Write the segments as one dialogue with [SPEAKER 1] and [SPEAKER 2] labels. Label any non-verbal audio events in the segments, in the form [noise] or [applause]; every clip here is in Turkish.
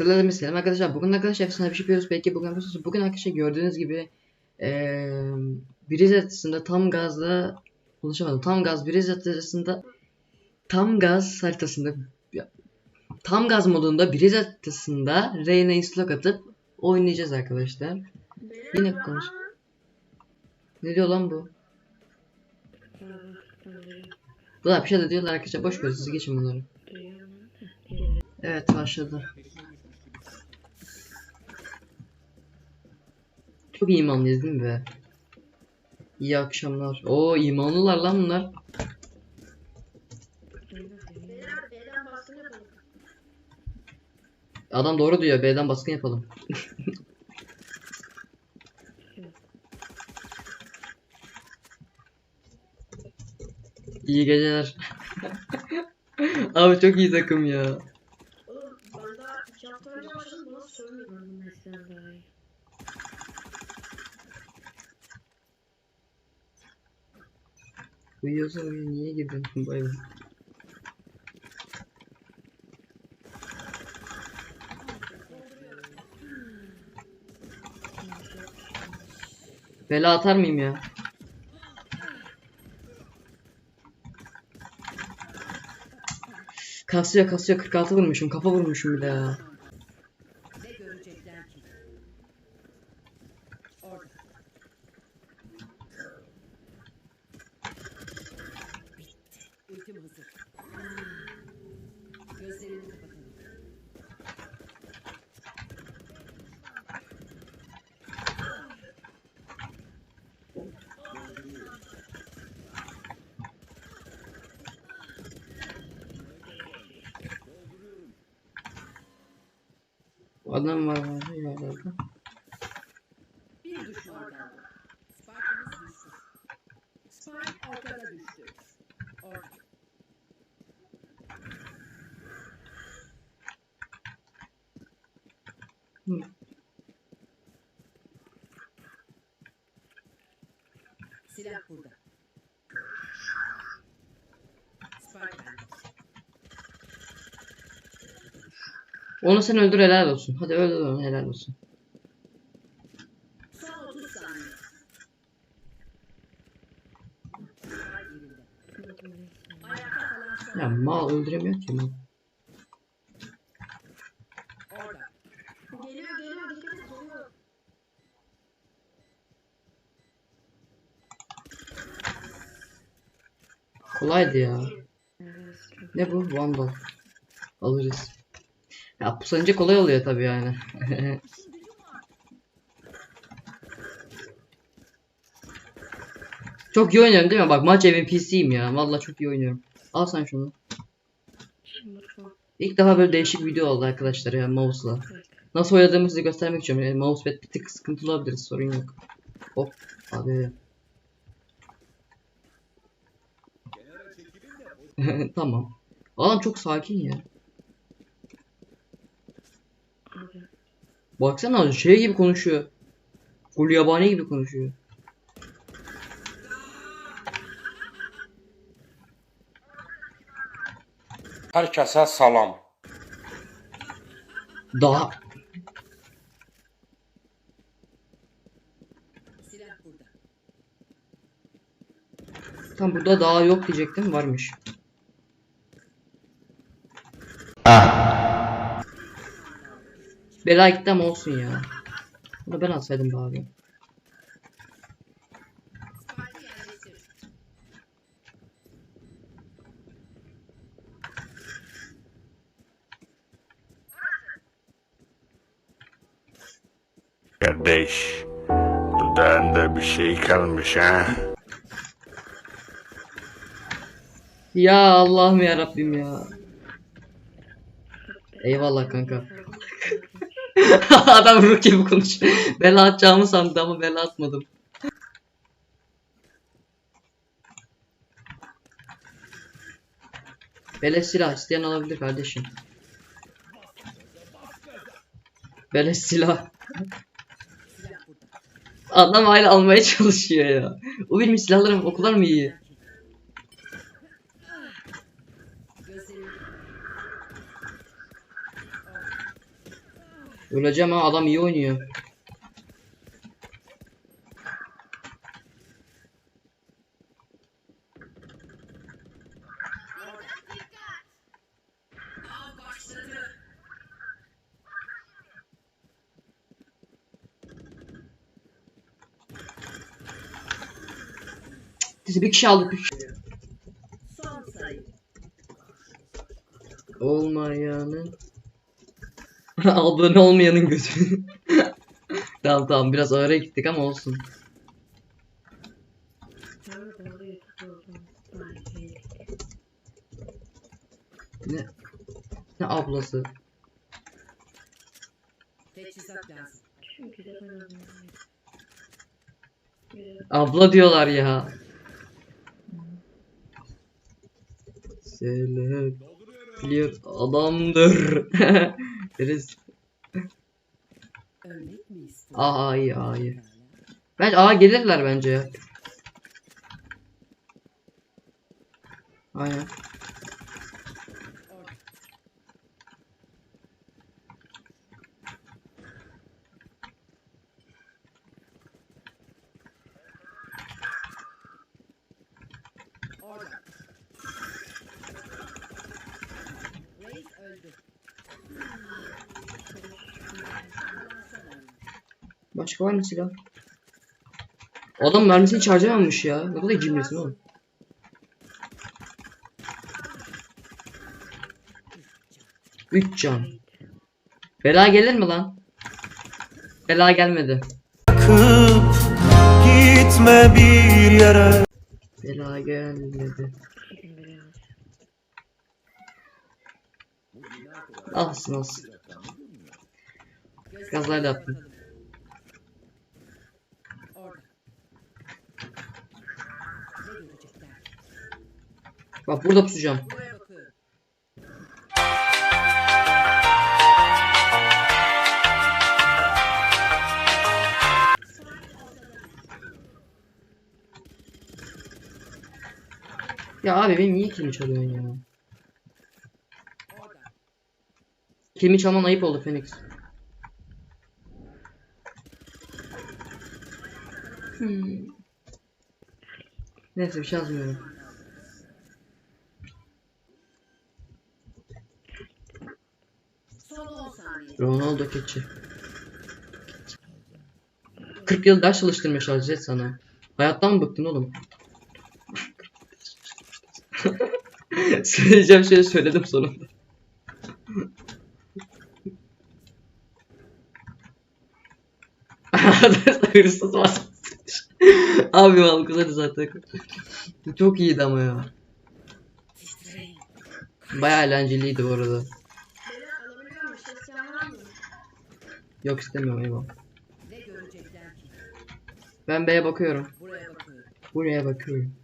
[SPEAKER 1] Sıralamı selam arkadaşlar. Bugün arkadaşlar efsane bir şey yapıyoruz. Belki bugün yapıyorsunuz. Bugün arkadaşlar gördüğünüz gibi eee Biriz haritasında tam gazla konuşamadım. Tam gaz Biriz haritasında tam gaz haritasında tam gaz modunda Biriz haritasında Reyna'yı slok atıp oynayacağız arkadaşlar. Yine konuş. Ne diyor lan bu? Bu da bir şey de diyorlar arkadaşlar. Boş ver siz geçin bunları. Evet başladı. Çok imanlıyız değil mi be? İyi akşamlar. Oo imanlılar lan bunlar. Adam doğru diyor. B'den baskın yapalım. [laughs] İyi geceler. [laughs] Abi çok iyi takım ya. Uyuyorsan uyu niye girdin? Bay bay. Bela atar mıyım ya? Kasıyor kasıyor 46 vurmuşum kafa vurmuşum bir de ya.
[SPEAKER 2] Ne görecekler ki? Orada. Bitti. Ultim hazır. Gözlerini kapatalım.
[SPEAKER 1] Adam var ya orada.
[SPEAKER 2] Bir düşman kaldı. Spike'ımız düştü. Spike ortada düştü. Orada. Silah burada.
[SPEAKER 1] Onu sen öldür helal olsun. Hadi öldür onu helal olsun.
[SPEAKER 2] Son 30 saniye. Spike yerinde. Ayakta kalan son.
[SPEAKER 1] Ya mal öldüremiyor ki mal. Kolaydı ya. Ne bu? Vandal. Alırız. Ya pusanınca kolay oluyor tabii yani. [laughs] çok iyi oynuyorum değil mi? Bak maç MVP'siyim ya. Vallahi çok iyi oynuyorum. Al sen şunu. İlk defa böyle değişik video oldu arkadaşlar ya mouse'la. Nasıl oynadığımı size göstermek istiyorum. Yani mousepad bir tık sıkıntılı olabilir sorun yok. Hop abi. [laughs] tamam. Adam çok sakin ya. Baksana şey gibi konuşuyor. Gulyabani gibi konuşuyor.
[SPEAKER 3] Herkese salam.
[SPEAKER 1] Daha tam burada daha yok diyecektim varmış. Bela gitti ama olsun ya. Bunu ben alsaydım
[SPEAKER 2] yerleştir.
[SPEAKER 3] Kardeş, dudağında bir şey kalmış ha?
[SPEAKER 1] Ya Allah'ım ya Rabbim ya. Eyvallah kanka. [laughs] Adam ruh gibi konuş. Bela atacağımı sandı ama bela atmadım. Beleş silah isteyen alabilir kardeşim. Beleş silah. Adam hala almaya çalışıyor ya. O benim silahlarım o kadar mı iyi? Öleceğim ha adam iyi oynuyor. Bir kişi aldık. Bir kişi. Olmayanın [laughs] abone olmayanın gözü. [laughs] tamam tamam biraz ağıra gittik ama olsun. Ne ne ablası? Abla diyorlar ya. Selam. Biliyor adamdır. [laughs] Deriz. Aa aa iyi. Bence aa gelirler bence ya. Aynen. Var mı silah? Adam mermisini hiç harcamamış ya. Ne kadar cimrisin oğlum. Üç can. Bela gelir mi lan? Bela gelmedi.
[SPEAKER 4] Bırakıp gitme bir yere
[SPEAKER 1] Bela gelmedi.
[SPEAKER 5] Biraz.
[SPEAKER 1] Alsın alsın.
[SPEAKER 2] Gözlerini
[SPEAKER 1] Gazlayla yaptım.
[SPEAKER 2] kapatalım. Orada. Ne görecekler?
[SPEAKER 1] Bak burada pusacağım. Ya abi benim niye kilimi çalıyorsun ya? Kilimi çalman ayıp oldu Phoenix. Hmm. Neyse bir şey yazmıyorum. Ronaldo keçi. 40 yıl ders çalıştırmışlar Zed sana. Hayattan mı bıktın oğlum? [laughs] Söyleyeceğim şeyi söyledim sonunda. [laughs] Hırsız var. Abi algıladı zaten. Çok iyiydi ama ya. Bayağı eğlenceliydi bu arada. Yok istemiyorum eyvallah.
[SPEAKER 2] Ne görecekler ki?
[SPEAKER 1] Ben B'ye bakıyorum.
[SPEAKER 2] Buraya bakıyorum.
[SPEAKER 1] Buraya bakıyorum.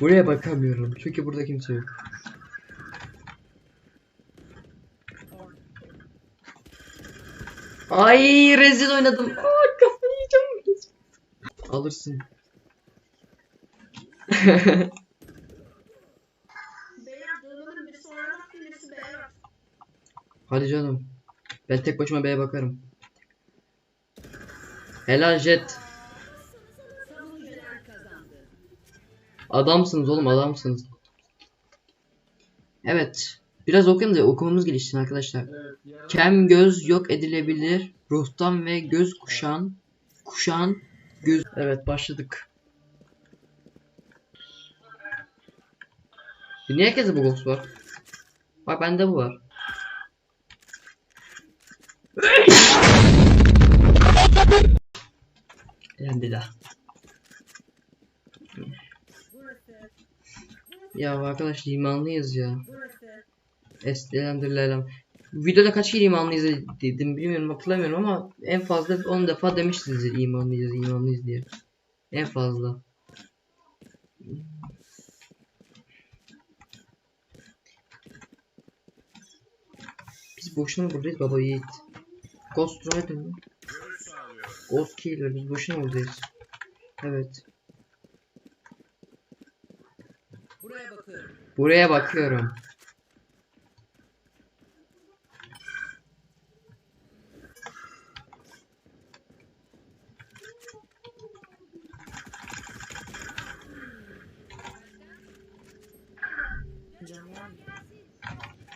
[SPEAKER 1] Buraya bakamıyorum. Çünkü burada kimse yok. Ay rezil oynadım. Aa kafayı yiyeceğim. Alırsın. [laughs] Hadi canım. Ben tek başıma B'ye bakarım. Helal Jet. Adamsınız oğlum adamsınız. Evet. Biraz okuyalım da okumamız gelişsin arkadaşlar. Kem göz yok edilebilir. Ruhtan ve göz kuşan. Kuşan göz. Evet başladık. Niye herkese bu ghost var? Bak bende bu var. Elhamdülillah.
[SPEAKER 2] Burası.
[SPEAKER 1] Ya arkadaş limanlıyız ya.
[SPEAKER 2] Burası.
[SPEAKER 1] Es- Elhamdülillah. elham- Videoda kaç kere imanlıyız dedim bilmiyorum hatırlamıyorum ama en fazla 10 defa demişsinizdir imanlıyız imanlıyız diye. En fazla. Biz boşuna buradayız baba yiğit? Ghost Rider mı? Oski ile biz boşuna buradayız. Evet.
[SPEAKER 2] Buraya bakıyorum.
[SPEAKER 1] Buraya bakıyorum.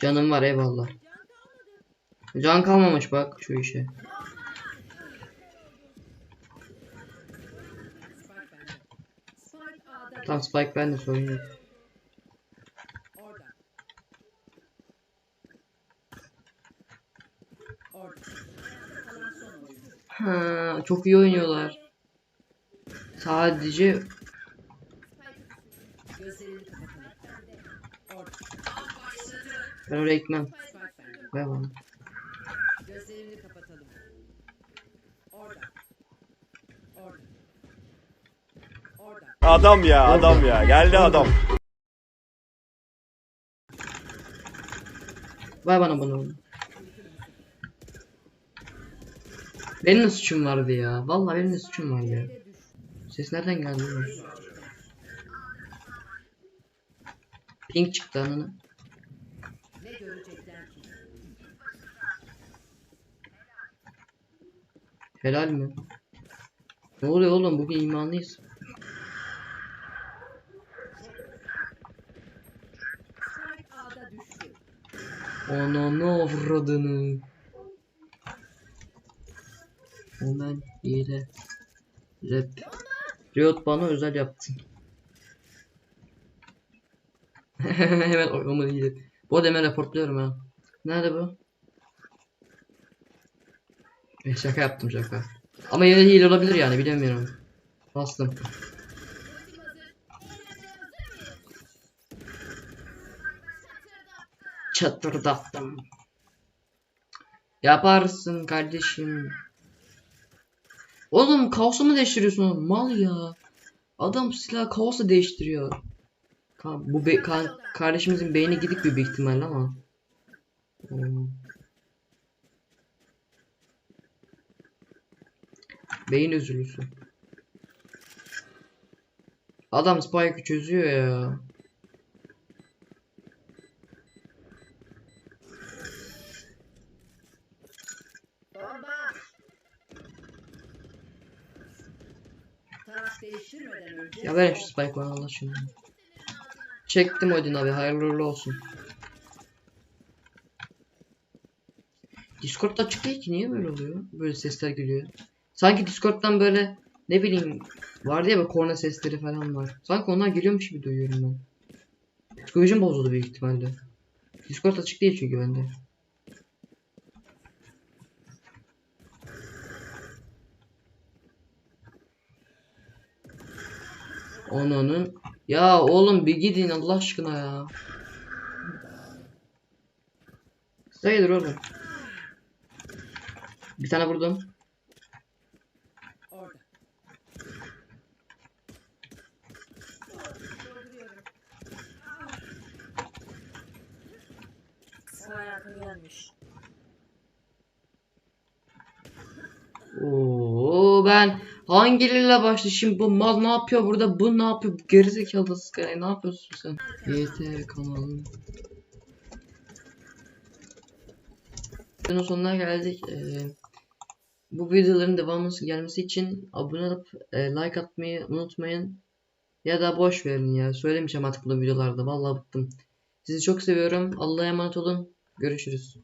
[SPEAKER 1] Canım var eyvallah. Can kalmamış bak şu işe.
[SPEAKER 2] Spike A'da
[SPEAKER 1] Tam Spike sorun.
[SPEAKER 2] Kalan son oyuncu.
[SPEAKER 1] Ha, çok iyi oynuyorlar. Sadece ben oraya gitmem.
[SPEAKER 2] Spike bende.
[SPEAKER 1] Ver bana.
[SPEAKER 2] Gözlerini kapatalım. Orada. Orada. Orada.
[SPEAKER 4] Adam ya adam ya geldi adam.
[SPEAKER 1] Ver bana bunu. Benim de suçum vardı ya. Vallahi benim de suçum vardı. Ses nereden geldi? Pink çıktı ananı. Helal mi? Ne oluyor oğlum bugün imanlıyız.
[SPEAKER 2] Spike A'da düştü.
[SPEAKER 1] Ananı avradını. Hemen hile. Rap. Riot bana özel yaptı. [laughs] hemen oynamayı hile. Bu arada hemen raportluyorum ha. Nerede bu? E, şaka yaptım şaka. Ama yine hile olabilir yani bilemiyorum. Bastım. Çatırdattım. Yaparsın kardeşim. Oğlum kaosu mu değiştiriyorsun? Mal ya. Adam silah kaosu değiştiriyor. Ka- bu be- ka- kardeşimizin beyni gidik bir büyük ihtimalle ama. Hmm. Beyin üzülüsü. Adam Spike'ı çözüyor ya.
[SPEAKER 5] Bomba.
[SPEAKER 2] Taraf değiştirmeden önce
[SPEAKER 1] Ya ver şu Spike bana Allah aşkına. Çektim Odin abi hayırlı olsun. Discord'da açık değil ki niye böyle oluyor? Böyle sesler geliyor. Sanki Discord'dan böyle ne bileyim vardı ya böyle korna sesleri falan var. Sanki onlar geliyormuş gibi duyuyorum ben. Psikolojim bozuldu büyük ihtimalle. Discord açık değil çünkü bende. Onunun ya oğlum bir gidin Allah aşkına ya. Sayılır oğlum. Bir tane vurdum. Oo ben hangileriyle başlı şimdi bu mal ne yapıyor burada bu ne yapıyor gerizekalı Sky ne yapıyorsun sen? YT kanalım. Videonun sonuna geldik. Ee, bu videoların devamı gelmesi için abone olup e, like atmayı unutmayın. Ya da boş verin ya. Söylemişim artık bu videolarda. Vallahi bıktım. Sizi çok seviyorum. Allah'a emanet olun. Görüşürüz.